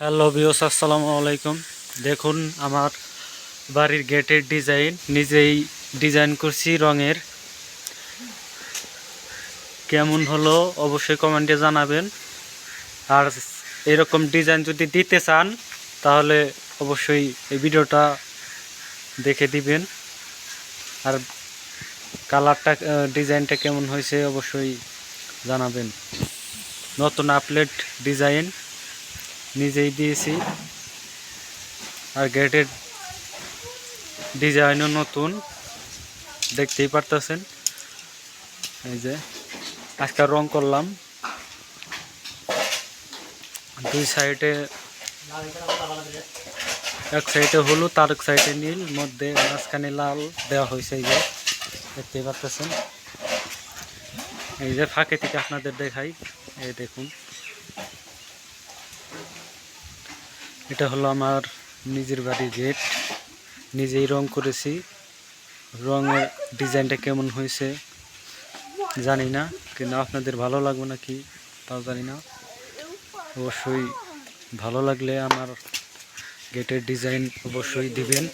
Hello বিওস আসসালামু আলাইকুম দেখুন, আমার বাড়ির গেটের ডিজাইন নিজেই ডিজাইন করছি রঙের। কেমন হলো, অবশ্যই কমেন্টে জানাবেন। আর এরকম ডিজাইন যদি দিতে চান, তাহলে অবশ্যই এই ভিডিওটা দেখে দিবেন। আর কালারটা ডিজাইনটা কেমন হয়েছে, অবশ্যই জানাবেন। নতুন আপলেট ডিজাইন নিজেই দিয়েছি। আর গেটের ডিজাইনও নতুন। দেখতেই পারতেছেন। এই যে আজকে রং করলাম। দুই সাইডে এক সাইডে হলুদ আর এক সাইডে নীল, মধ্যে মাঝখানে লাল দেওয়া হয়েছে এই যে। দেখতেই পারতেছেন। এই যে ফাঁকে থেকে আপনাদের দেখাই। এই দেখুন। এটা হলো আমার নিজের বাড়ির গেট নিজেই রং করেছি। রঙের ডিজাইনটা কেমন হয়েছে জানি না, কিন্তু আপনাদের ভালো লাগবে নাকি তাও জানি না। অবশ্যই ভালো লাগলে আমার গেটের ডিজাইন অবশ্যই দিবেন।